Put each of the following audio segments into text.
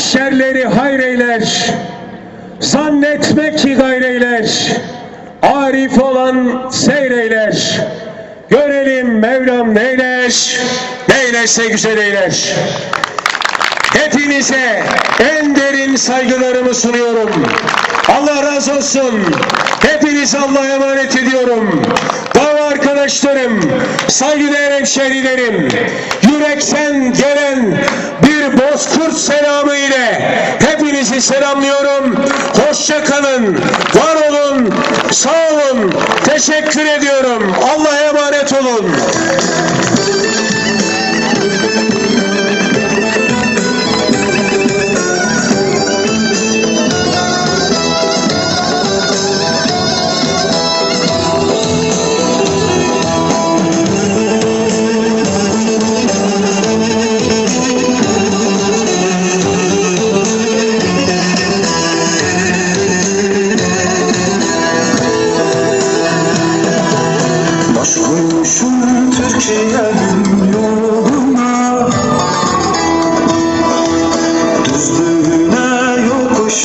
şerleri hayreyler. Zannetme ki gayreyler. Arif olan seyreyler. Görelim Mevlam neyler, neylerse güzel eyler. Hepinize en derin saygılarımı sunuyorum. Allah razı olsun. Hepinizi Allah'a emanet ediyorum. Dava arkadaşlarım, saygıdeğer hemşehrilerim, yürekten gelen selamlıyorum. Hoşça kalın, var olun, sağ olun, teşekkür ediyorum. Allah'a emanet olun.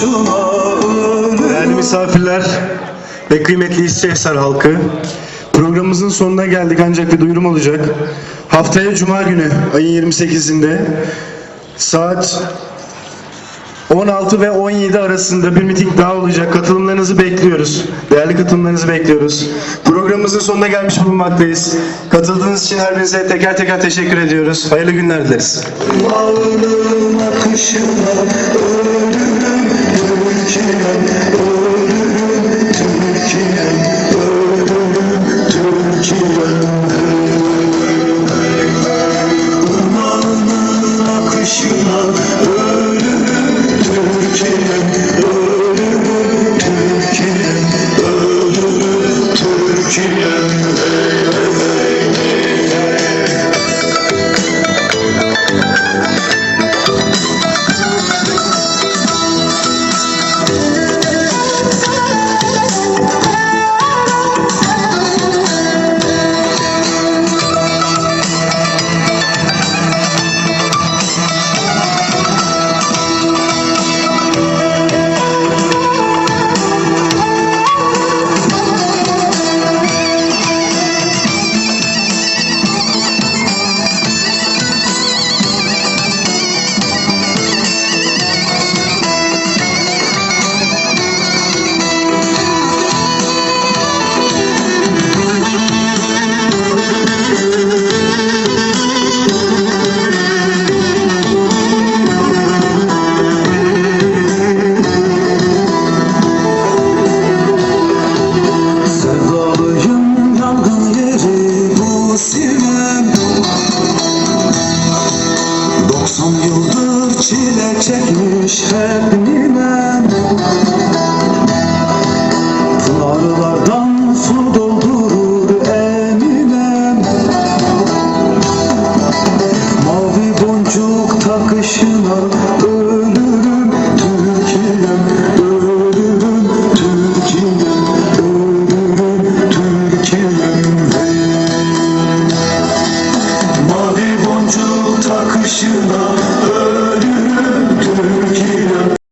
Yokuşuna Değerli misafirler ve kıymetli İsçehsar halkı, programımızın sonuna geldik ancak bir duyurum olacak. Haftaya Cuma günü ayın 28'inde saat 16 ve 17 arasında bir miting daha olacak. Katılımlarınızı bekliyoruz. Değerli katılımlarınızı bekliyoruz. Programımızın sonuna gelmiş bulunmaktayız. Katıldığınız için her birinize teker teker teşekkür ediyoruz. Hayırlı günler dileriz. Çekmiş hep